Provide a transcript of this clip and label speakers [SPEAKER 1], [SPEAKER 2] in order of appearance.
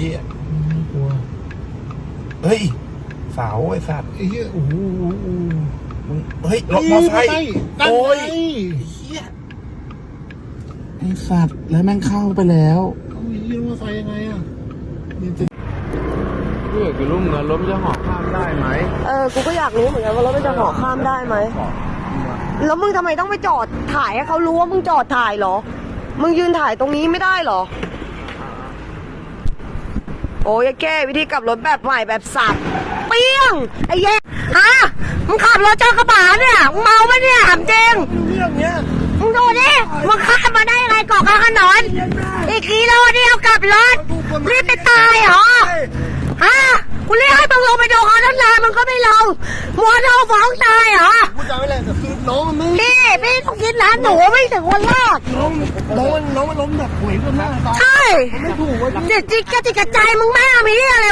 [SPEAKER 1] เหี้ย
[SPEAKER 2] ไม่กลัว
[SPEAKER 1] เฮ้ยเสาไอ้สัตว์
[SPEAKER 2] ไอ้เหี้ยโอ้โหโอ้โห
[SPEAKER 1] มึงเฮ้ยรถมอไซค์
[SPEAKER 2] นั่น
[SPEAKER 1] โอ้ย
[SPEAKER 2] ไง
[SPEAKER 1] ไอ้เหี้ยไอ้สัตว์แล้วแม่งเข้าไปแล้ว
[SPEAKER 2] เอาไอ้เหี้ยมอไซค์ยังไงอะนี่จะ
[SPEAKER 3] เพื่อคือรู้เหมือนกันรถมันจะหอกข้ามได้ไหม
[SPEAKER 4] เออ กูก็อยากรู้เหมือนกันว่ารถมันจะห่อข้ามได้ไหม แล้วมึงทำไมต้องไปจอดถ่ายให้เขารู้ว่ามึงจอดถ่ายเหรอ มึงยืนถ่ายตรงนี้ไม่ได้เหรอ โอ้ยแก้วิธีกลับรถแบบใหม่แบบสับเปี้ยง ไอ้แย่ฮะมึงขับรถเจ้ากระบะเนี่ยมึงเมาปะเนี่ยถามจริง
[SPEAKER 2] เรื่องเนี้ย
[SPEAKER 4] มึงดูดิมึงข้ามมาได้ยังไงเกาะกลางถนนอีกกิโลเดียวกลับรถรีบไปตายเหรอฮะกูเรียกให้มึงลงไปดูเขาตั้งนานมึงก็ไม่ลงมัวโดนฟ้องตายเหรอ
[SPEAKER 2] พูดจาไม่แรงแต่คือน้องมันไม่
[SPEAKER 4] พี่พี่ต้องคิดนะหนูไม่ถึงวันแรก
[SPEAKER 2] น้องน้องมันน้องมันล้มแบบหวยก็หน้าตาย
[SPEAKER 4] ใช่
[SPEAKER 2] ไม่ถูกเว่า
[SPEAKER 4] เจ็ดจิกกระจิกกระใจมึงแม่มีอะไร